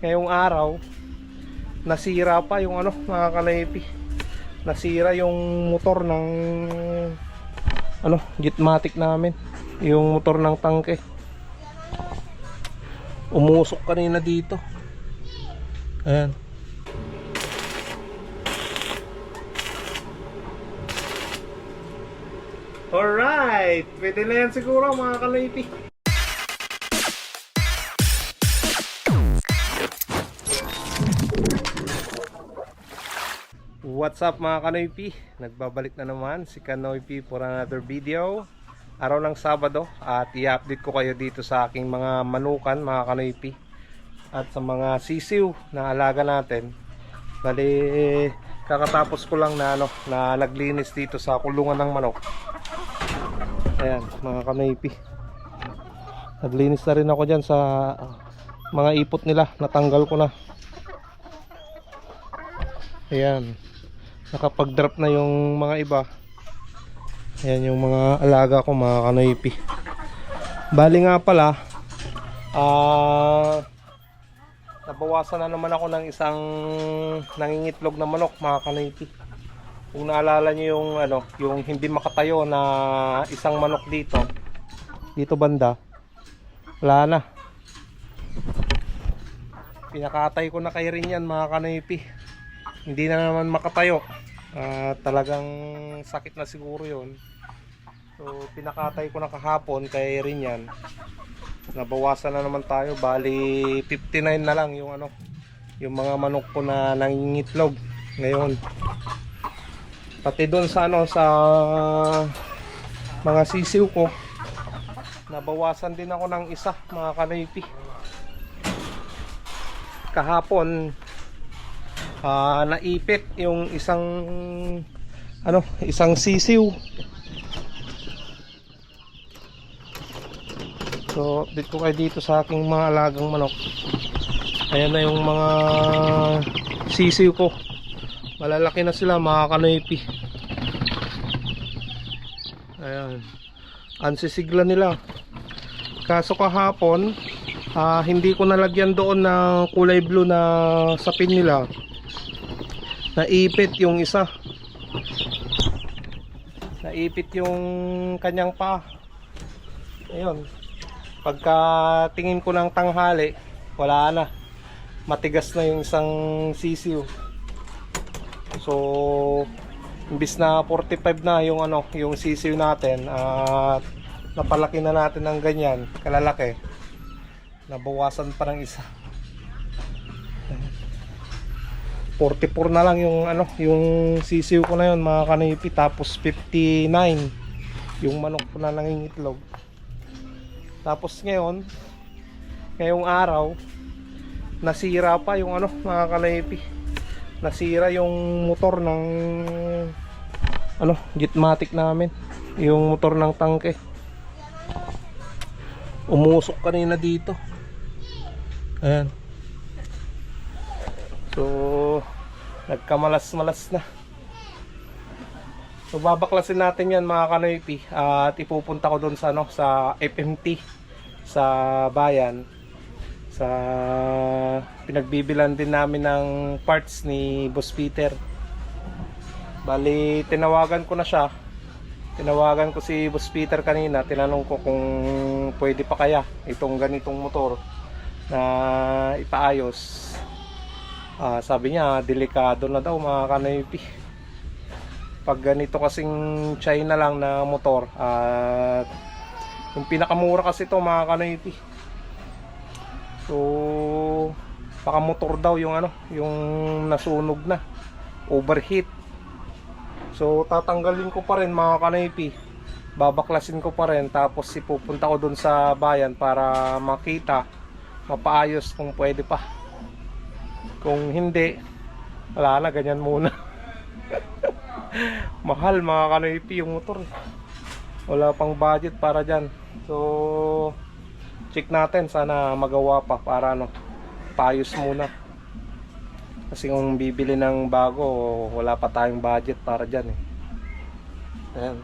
ngayong araw nasira pa yung ano mga kanaypi nasira yung motor ng ano gitmatic namin. Yung motor ng tangke. Umusok kanina dito. Ayan. Alright, pwede na yan siguro mga kanaypi What's up mga Kanoypi? Nagbabalik na naman si Kanoypi for another video. Araw ng Sabado at i-update ko kayo dito sa aking mga manukan mga Kanoypi At sa mga sisiw na alaga natin. Bali, kakatapos ko lang na, ano, na naglinis dito sa kulungan ng manok. Ayan mga Kanoypi. Naglinis na rin ako dyan sa mga ipot nila. Natanggal ko na. Ayan nakapag-drop na yung mga iba. Ayan yung mga alaga ko mga kanoypi. Bali nga pala ah nabawasan na naman ako ng isang nangingitlog na manok mga kanoypi. Kung naalala nyo yung ano yung hindi makatayo na isang manok dito dito banda wala na. Pinakatay ko na kay rin yan mga kanoypi hindi na naman makatayo. Ah, talagang sakit na siguro yon so pinakatay ko na kahapon kay rin yan nabawasan na naman tayo. Bali 59 na lang yung ano yung mga manok ko na nangingitlog ngayon. Pati doon sa ano sa mga sisiw ko nabawasan din ako ng isa mga kanaypi. Kahapon ah naipit yung isang ano isang sisiw. So update ko kayo dito sa aking mga alagang manok. Ayan na yung mga sisiw ko. Malalaki na sila mga kanoypi. Ayan. Ansisigla nila. Kaso kahapon ah, hindi ko nalagyan doon ng kulay blue na sapin nila naipit yung isa. Naipit yung kanyang pa ayun. Pagka tingin ko ng tanghali wala na. Matigas na yung isang sisiw. So imbis na 45 na yung ano yung sisiw natin at napalaki na natin ng ganyan kalalaki nabawasan pa ng isa 44 na lang yung ano yung sisiw ko na yun mga kanipi tapos 59 yung manok ko na nangingitlog tapos ngayon ngayong araw nasira pa yung ano mga kanipi. Nasira yung motor ng ano gitmatic namin. Yung motor ng tangke. Umusok kanina dito. Ayan. So, nagkamalas-malas na. So, babaklasin natin yan mga kanoypi at ipupunta ko doon sa, ano, sa FMT sa bayan sa pinagbibilan din namin ng parts ni Boss Peter. Bali, tinawagan ko na siya. Tinawagan ko si Boss Peter kanina. Tinanong ko kung pwede pa kaya itong ganitong motor na ipaayos. Ah, sabi niya, delikado na daw mga kanoypi. Pag ganito kasing China lang na motor at yung pinakamura kasi to mga kanoypi. So, baka motor daw yung ano, yung nasunog na. Overheat. So, tatanggalin ko pa rin mga kanoypi. Babaklasin ko pa rin tapos ipupunta ko dun sa bayan para makita, mapaayos kung pwede pa. Kung hindi, wala na, ganyan muna. Mahal mga kanoypi yung motor. Wala pang budget para dyan. So, check natin. Sana magawa pa para ano, paayos muna. Kasi kung bibili ng bago, wala pa tayong budget para dyan eh. Ayan.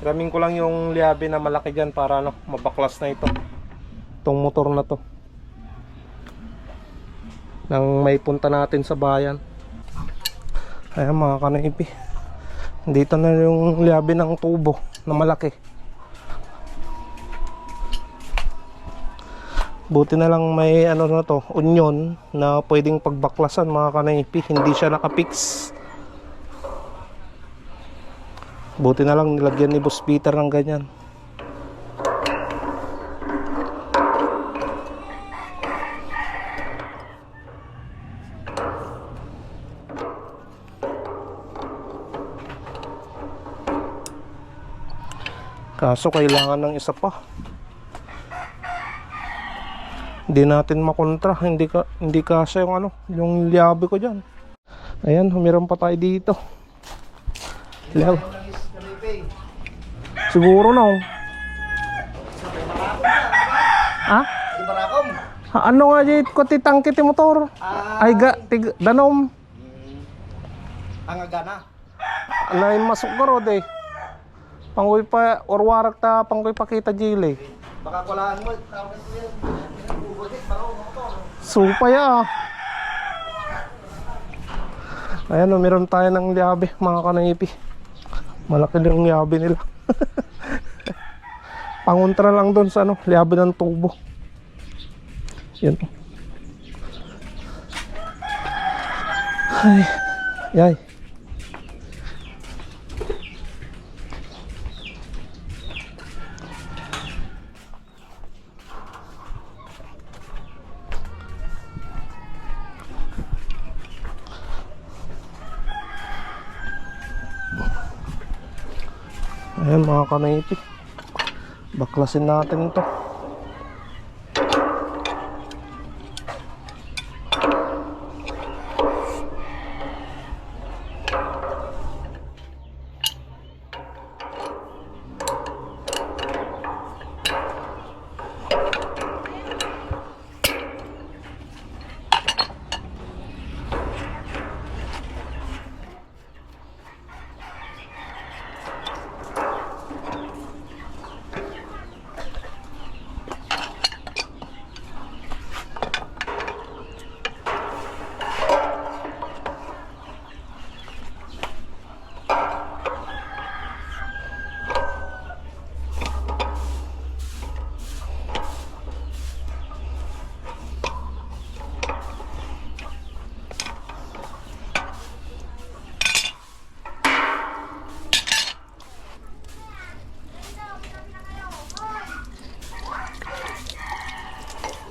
Ramin ko lang yung liabe na malaki dyan para ano, mabaklas na ito. Itong motor na to. Nang may punta natin sa bayan. Ayan mga kanaipi. Dito na yung liabi ng tubo na malaki. Buti na lang may ano na to, onion na pwedeng pagbaklasan mga kanaipi. Hindi siya nakapix. Buti na lang nilagyan ni Boss Peter ng ganyan. Kaso kailangan ng isa pa. Hindi natin makontra, hindi ka hindi kasi yung ano, yung liabi ko diyan. Ayan, humiram pa tayo dito. Liab. Siguro na. oh. Ha? Ano nga di ko titangkit yung motor? Ah, Ay ga, tig, danom. ang agana. Anay masuk ko rod eh. Panggoy pa, or warak ta, panggoy pa kita jile. Baka kulaan mo. Tawag. Supaya ah. Ayan, oh, meron tayo ng liabe, mga kanaipi. Malaki din yung liabe nila. Pangontra lang doon sa ano, liabe ng tubo. Yan. Ay, yay. Ayan mga kanaipi. Baklasin natin to.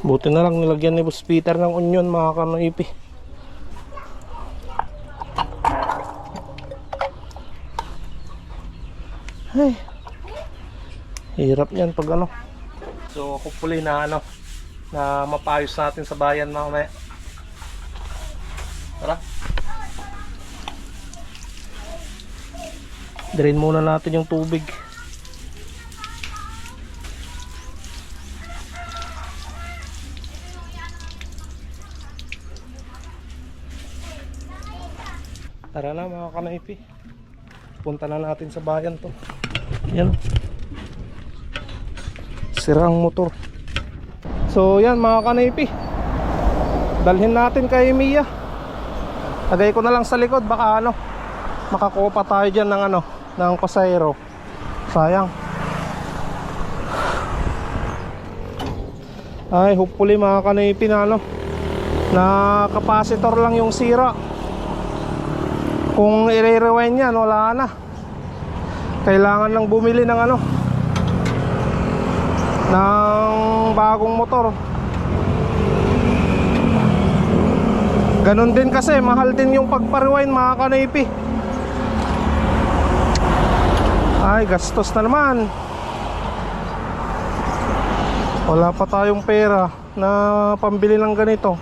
Buti na lang nilagyan ni Boss Peter ng onion mga kanaipi. Ay. Hirap yan pag ano. So hopefully na ano na mapayos natin sa bayan mamaya. Tara. Drain muna natin yung tubig. Tara na mga kanaipi. Punta na natin sa bayan to. Yan. Sirang motor. So yan mga kanaipi. Dalhin natin kay Mia. Lagay ko na lang sa likod baka ano makakuha pa tayo dyan ng ano ng pasayro. Sayang. Ay, hopefully mga kanaipi na ano na capacitor lang yung sira. Kung i-rewind yan, wala na. Kailangan lang bumili ng ano ng bagong motor. Ganon din kasi, mahal din yung pagpa-rewind mga kanaypi. Ay, gastos na naman. Wala pa tayong pera na pambili ng ganito.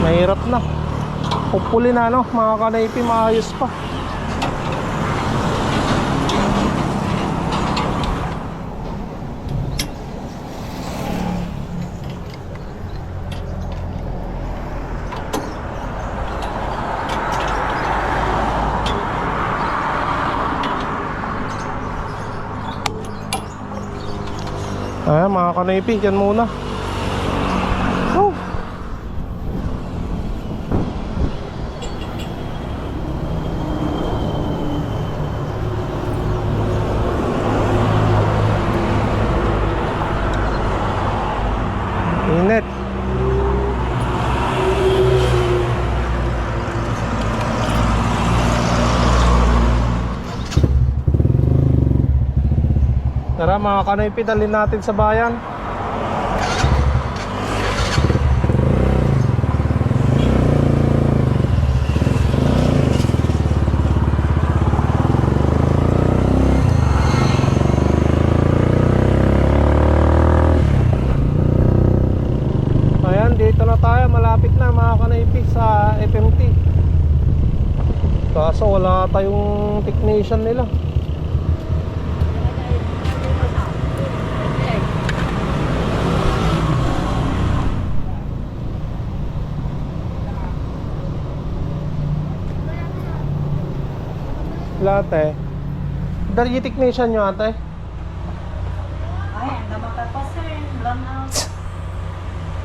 Mahirap na. Hopefully na no, mga kanaypi maayos pa. Ayan mga kanaypi, yan muna. Oh. Ayan mga kanoypi, dalhin natin sa bayan. Ayan, dito na tayo. Malapit na mga kanaypi sa FMT. Kaso wala tayong technician nila. Eh. Dali yung technician nyo ate? Ay, ang dama ka pa sir. Long out.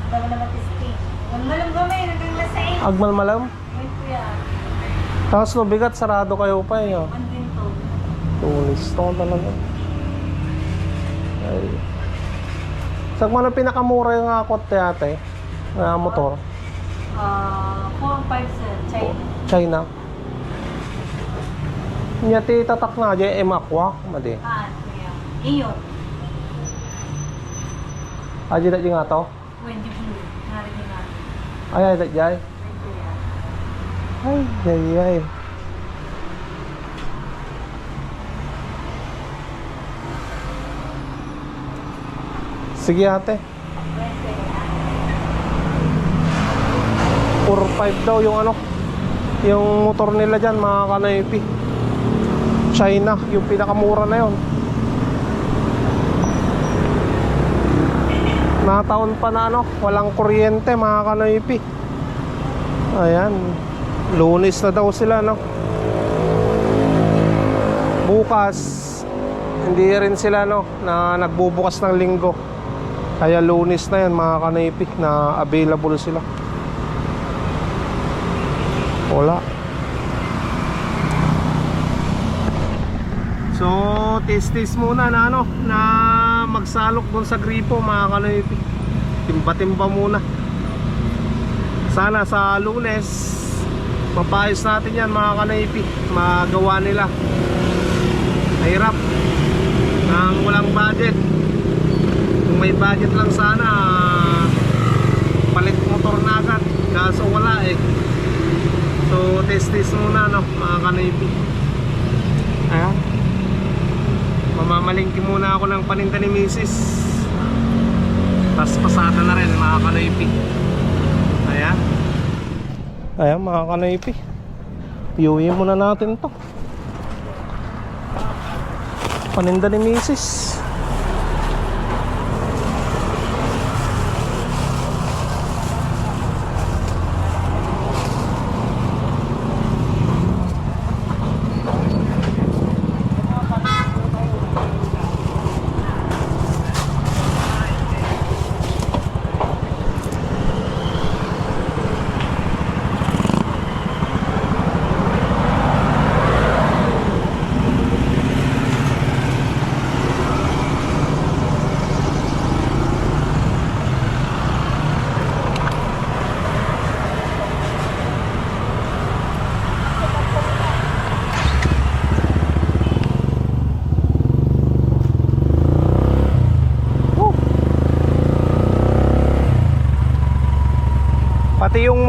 Naman testing. Ang malam gamay, hanggang lasing. Agmal malam? Wait ko yan. Tapos no, bigat sarado kayo pa eh. Oh. Man din to. Tulis to talaga. Ay. Saan mo na pinakamura yung akot te ate? Na motor? Ah, 4 5 sir. China. China. Nya ti tatak na di em aqua madi. Ah. Iyo. Aji da nga to. Wendy Blue. Narinig nga. Ay ay da jay. Ay ay ay. Sige ate. Wait ko yan. 4-5 daw yung ano yung motor nila dyan mga kanaypi China yung pinakamura na yon nataon pa na ano walang kuryente mga kanaypi ayan lunis na daw sila no? Bukas hindi rin sila no na nagbubukas ng linggo. Kaya lunis na yan mga kanaypi na available sila. Wala. So, tis-tis muna na ano, na magsalok doon sa gripo mga kanoypi. Timba-timba muna. Sana sa lunes, mapayos natin yan mga kanoypi. Magawa nila. Mahirap. Nang walang budget. Kung may budget lang sana, palit motor na agad. Kaso wala eh. So, test-test muna, no, mga kanipi. Ayan. Mamamalingki muna ako ng paninda ni Mrs. Tapos pasada na rin, mga kanipi. Ayan. Ayan, mga kanipi. Iuwi muna natin to. Paninda ni Mrs.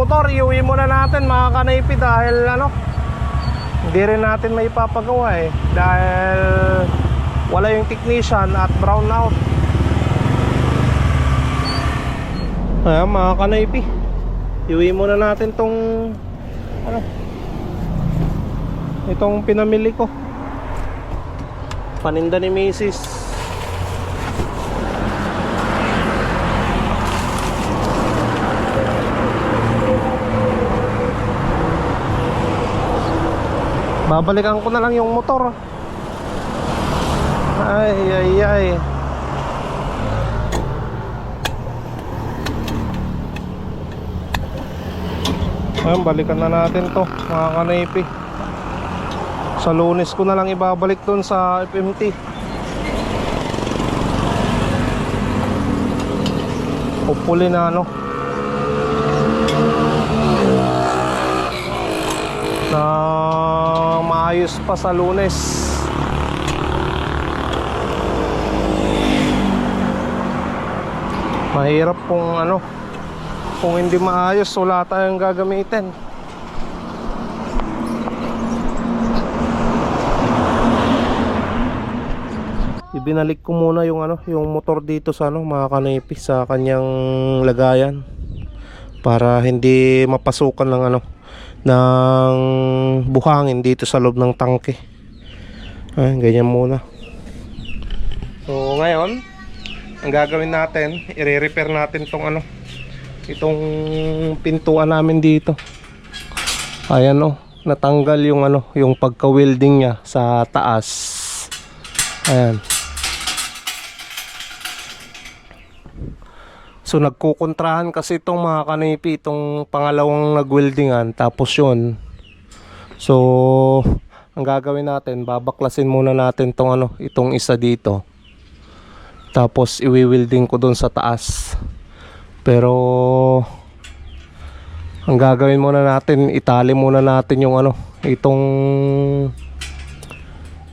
motor, iuwi muna natin mga kanaypi dahil ano, hindi rin natin may papagawa eh. Dahil wala yung technician at brown out. Ayan mga kanaypi, iuwi muna natin tong ano, itong pinamili ko. Paninda ni Macy's. Babalikan ko na lang yung motor. Ay, ay, ay. Ayun, balikan na natin to, mga kanaypi. Sa lunes ko na lang ibabalik dun sa FMT. Hopefully na ano, na maayos pa sa lunes. Mahirap kung ano kung hindi maayos wala tayong gagamitin. Ibinalik ko muna yung ano yung motor dito sa ano mga kanipis sa kanyang lagayan para hindi mapasukan ng ano ng buhangin dito sa loob ng tangke. Ay ganyan muna. So ngayon ang gagawin natin i-repair natin tong ano itong pintuan namin dito. Ayan oh natanggal yung ano yung pagka welding niya sa taas. Ayan So nagkukontrahan kasi itong mga kanipi itong pangalawang nagweldingan tapos yun. So ang gagawin natin babaklasin muna natin tong ano itong isa dito. Tapos iwi-welding ko doon sa taas. Pero ang gagawin muna natin itali muna natin yung ano itong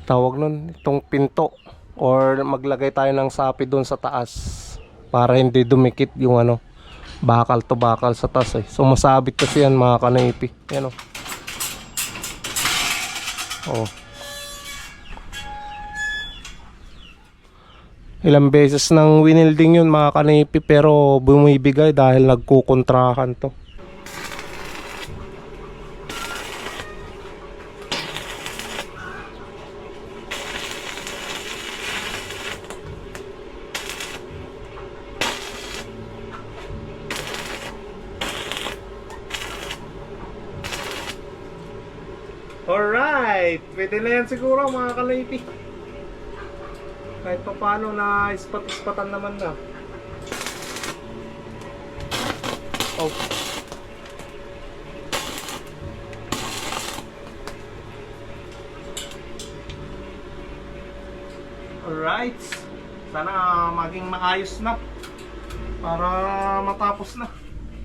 tawag nun itong pinto or maglagay tayo ng sapi doon sa taas para hindi dumikit yung ano bakal to bakal sa taas eh. So masabit kasi yan mga kanaypi. Yan oh. Oh. Ilang beses nang winilding yun mga kanaypi pero bumibigay dahil nagkukontrahan to. Alright! Pwede na yan siguro mga kalaypi. Kahit pa paano na ispat-ispatan naman na. Oh. Alright. Sana maging maayos na. Para matapos na.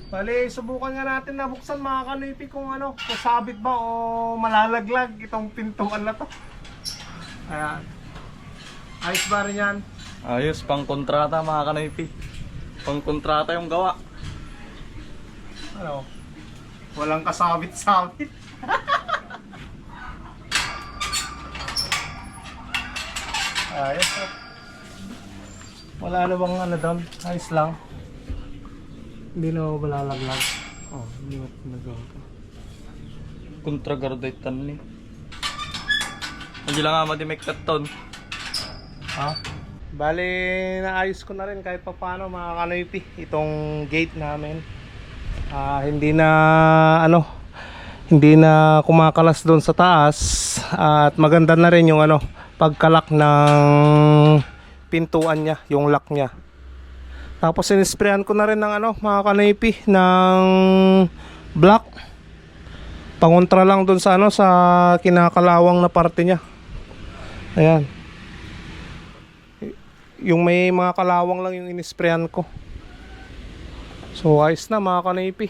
Bali, subukan nga natin na buksan mga kanipi kung ano, kasabit ba o malalaglag itong pintuan na to. Ayan. Ayos ba rin yan? Ayos, pang kontrata mga kanaypi. Pang kontrata yung gawa. Ano? Walang kasabit-sabit. Ayos oh. Wala na bang ano doon? Ayos lang. Hindi na ako malalaglag. Oh, hindi mo nagawa ko. Kontra gardaitan ni. Hindi lang nga madimiktat ton. Ha? Bali, naayos ko na rin kahit pa paano mga kanoypi itong gate namin. Ah, hindi na ano, hindi na kumakalas doon sa taas at maganda na rin yung ano, pagkalak ng pintuan niya, yung lock niya. Tapos sinisprayan ko na rin ng ano, mga kanoypi ng black. Pangontra lang doon sa ano sa kinakalawang na parte niya. Ayan yung may mga kalawang lang yung inisprayan ko. So ayos na mga kanaypi.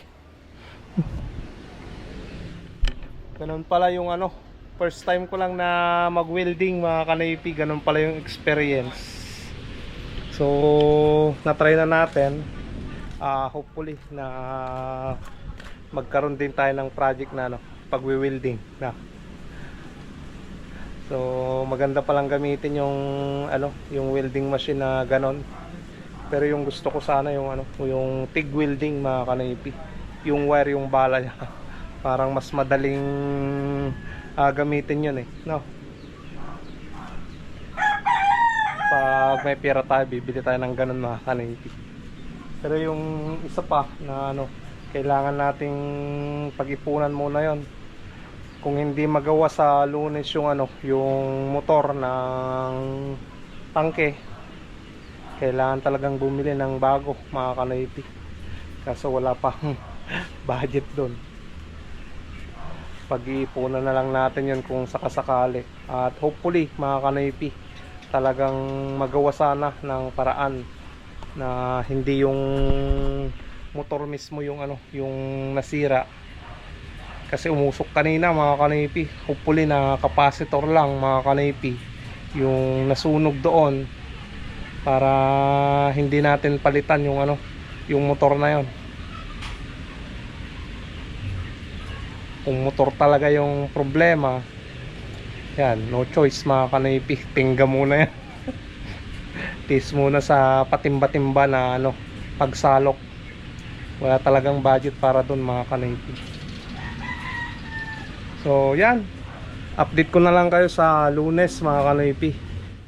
Ganun pala yung ano, first time ko lang na mag-welding mga kanaypi, ganun pala yung experience. So na-try na natin. Ah, hopefully na magkaroon din tayo ng project na ano, pag-welding na. So maganda palang gamitin yung ano, yung welding machine na ganon. Pero yung gusto ko sana yung ano, yung TIG welding mga kanaypi. Yung wire yung bala niya. Parang mas madaling ah, gamitin yun eh, no. Pag may pera tayo, bibili tayo ng ganon mga kanaypi. Pero yung isa pa na ano, kailangan nating pag-ipunan muna yon kung hindi magawa sa lunes yung ano yung motor ng tangke kailangan talagang bumili ng bago mga kanaypi. Kaso wala pang budget doon pag-iipunan na lang natin yun kung sakasakali. At hopefully mga kanaypi talagang magawa sana ng paraan na hindi yung motor mismo yung ano yung nasira kasi umusok kanina mga kanipi. Hopefully na capacitor lang mga kanipi yung nasunog doon para hindi natin palitan yung ano yung motor na yon kung motor talaga yung problema yan no choice mga kanipi. Tingga muna yan. Tis muna sa patimba-timba na ano pagsalok. Wala talagang budget para doon mga kanipi so yan. Update ko na lang kayo sa lunes mga kanipi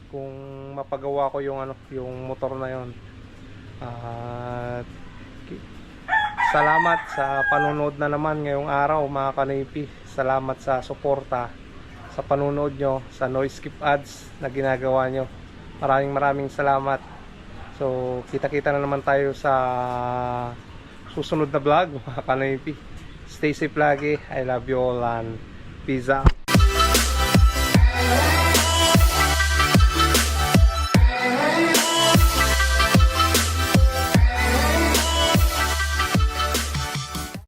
kung mapagawa ko yung ano yung motor na yon at salamat sa panonood na naman ngayong araw mga kanipi salamat sa suporta sa panonood nyo sa noise skip ads na ginagawa nyo. Maraming maraming salamat. So kita kita na naman tayo sa susunod na vlog mga kanipi stay safe lagi. I love you all and peace out